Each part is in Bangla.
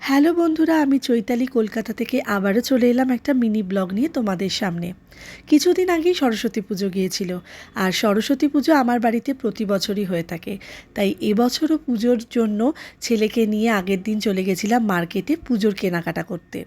হ্যালো বন্ধুরা, আমি চৈতালি কলকাতা থেকে আবারও চলে এলাম একটা মিনি ব্লগ নিয়ে তোমাদের সামনে। কিছুদিন আগেই সরস্বতী পুজো গিয়েছিল আর সরস্বতী পুজো আমার বাড়িতে প্রতি বছরই হয়ে থাকে। তাই এবছরও পুজোর জন্য ছেলেকে নিয়ে আগের দিন চলে গেছিলাম মার্কেটে পুজোর কেনাকাটা করতে।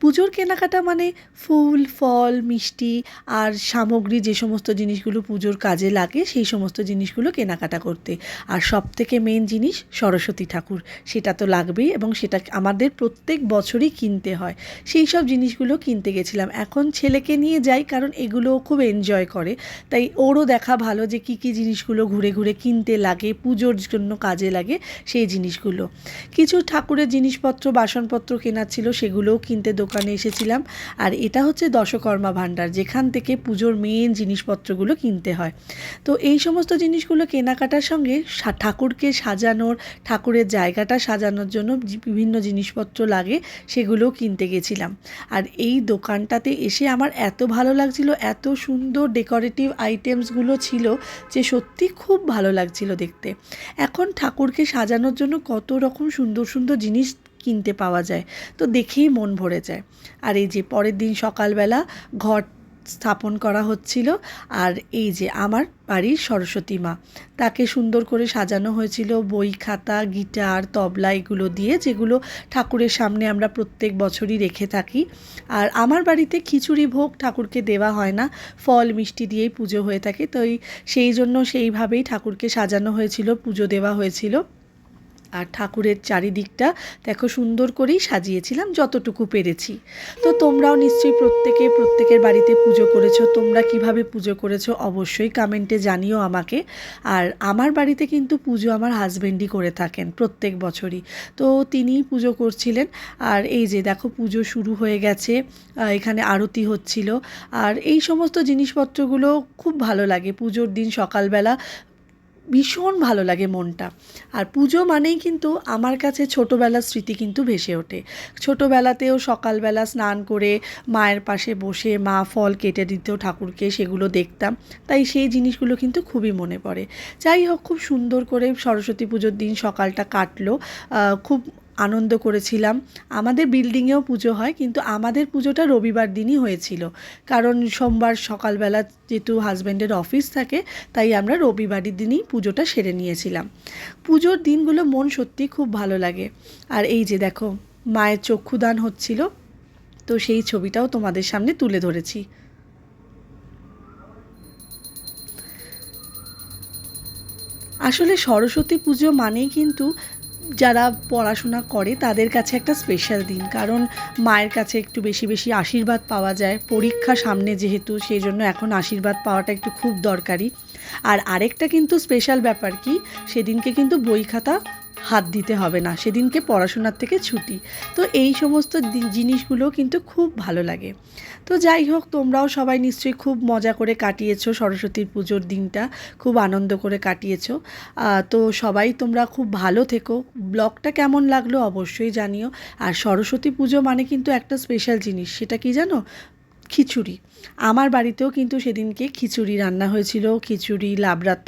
পুজোর কেনাকাটা মানে ফুল, ফল, মিষ্টি আর সামগ্রী যে সমস্ত জিনিসগুলো পুজোর কাজে লাগে সেই সমস্ত জিনিসগুলো কেনাকাটা করতে। আর সব থেকে মেন জিনিস সরস্বতী ঠাকুর। সেটা তো লাগবেই এবং সেটা আমাদের প্রত্যেক বছরই কিনতে হয়। সেই সব জিনিসগুলো কিনতে গেছিলাম। এখন ছেলেকে নিয়ে যাই কারণ এগুলো খুব এনজয় করে। তাই ওরও দেখা ভালো যে কী কী জিনিসগুলো ঘুরে ঘুরে কিনতে লাগে, পুজোর জন্য কাজে লাগে সেই জিনিসগুলো। কিছু ঠাকুরের জিনিসপত্র, বাসনপত্র কেনার ছিল সেগুলোও কিনতে দোকানে এসেছিলাম। আর এটা হচ্ছে দশকর্মা ভাণ্ডার, যেখান থেকে পুজোর মেন জিনিসপত্রগুলো কিনতে হয়। তো এই সমস্ত জিনিসগুলো কেনাকাটার সঙ্গে ঠাকুরকে সাজানোর, ঠাকুরের জায়গাটা সাজানোর জন্য বিভিন্ন জিনিসপত্র লাগে, সেগুলোও কিনতে গেছিলাম। আর এই দোকানটাতে এসে আমার এত ভালো লাগছিল, এত সুন্দর ডেকোরেটিভ আইটেমসগুলো ছিল যে সত্যি খুব ভালো লাগছিল দেখতে। এখন ঠাকুরকে সাজানোর জন্য কত রকম সুন্দর সুন্দর জিনিস কিনতে পাওয়া যায়, তো দেখেই মন ভরে যায়। আর এই যে পরের দিন সকালবেলা ঘর স্থাপন করা হচ্ছিল। আর এই যে আমার বাড়ির সরস্বতী মা, তাকে সুন্দর করে সাজানো হয়েছিল বই, খাতা, গিটার, তবলা এগুলো দিয়ে, যেগুলো ঠাকুরের সামনে আমরা প্রত্যেক বছরই রেখে থাকি। আর আমার বাড়িতে খিচুড়ি ভোগ ঠাকুরকে দেওয়া হয় না, ফল, মিষ্টি দিয়েই পুজো হয়ে থাকে। তো সেই জন্য সেইভাবেই ঠাকুরকে সাজানো হয়েছিল, পুজো দেওয়া হয়েছিল। আর ঠাকুরের চারিদিকটা দেখো সুন্দর করেই সাজিয়েছিলাম, যতটুকু পেরেছি। তো তোমরাও নিশ্চয়ই প্রত্যেকে, প্রত্যেকের বাড়িতে পুজো করেছ, তোমরা কীভাবে পুজো করেছ অবশ্যই কমেন্টে জানিও আমাকে। আর আমার বাড়িতে কিন্তু পুজো আমার হাজবেন্ডই করে থাকেন প্রত্যেক বছরই। তো তিনিই পুজো করছিলেন। আর এই যে দেখো পুজো শুরু হয়ে গেছে এখানে আরতি হচ্ছিল। আর এই সমস্ত জিনিসপত্রগুলো খুব ভালো লাগে। পুজোর দিন সকালবেলা ভীষণ ভালো লাগে মনটা। আর পুজো মানেই কিন্তু আমার কাছে ছোটোবেলার স্মৃতি কিন্তু ভেসে ওঠে। ছোটোবেলাতেও সকালবেলা স্নান করে মায়ের পাশে বসে মা ফল কেটে দিত ঠাকুরকে সেগুলো দেখতাম। তাই সেই জিনিসগুলো কিন্তু খুবই মনে পড়ে। যাই হোক, খুব সুন্দর করে সরস্বতী পুজোর দিন সকালটা কাটলো। খুব আনন্দ করেছিলাম। আমাদের বিল্ডিংয়েও পুজো হয়, কিন্তু আমাদের পুজোটা রবিবার দিনই হয়েছিল। কারণ সোমবার সকালবেলা যেহেতু হাজব্যান্ডের অফিস থাকে, তাই আমরা রবিবারের দিনই পুজোটা সেরে নিয়েছিলাম। পুজোর দিনগুলো মন সত্যি খুব ভালো লাগে। আর এই যে দেখো, মায়ের চক্ষুদান হচ্ছিল, তো সেই ছবিটাও তোমাদের সামনে তুলে ধরেছি। আসলে সরস্বতী পুজো মানেই কিন্তু যারা পড়াশোনা করে, তাদের কাছে একটা স্পেশাল দিন। কারণ মায়ের কাছে একটু বেশি বেশি আশীর্বাদ পাওয়া যায়। পরীক্ষা সামনে যেহেতু, সেই জন্য এখন আশীর্বাদ পাওয়াটা একটু খুব দরকারি। আর আরেকটা কিন্তু স্পেশাল ব্যাপার কি, সেদিনকে কিন্তু বই খাতা হাত দিতে হবে না। সেদিনকে পড়াশোনার থেকে ছুটি। তো এই সমস্ত জিনিসগুলো কিন্তু খুব ভালো লাগে। তো যাই হোক, তোমরাও সবাই নিশ্চয়ই খুব মজা করে কাটিয়েছো সরস্বতীর পুজোর দিনটা। খুব আনন্দ করে কাটিয়েছো। তো সবাই তোমরা খুব ভালো থেকো। ব্লগটা কেমন লাগল অবশ্যই জানিও। আর সরস্বতী পুজো মানে কিন্তু একটা স্পেশাল জিনিস। সেটা কি জানো? খিচুড়ি। আমার বাড়িতেও কিন্তু সেদিনকে খিচুড়ি রান্না হয়েছিল। খিচুড়ি, লাবড়ার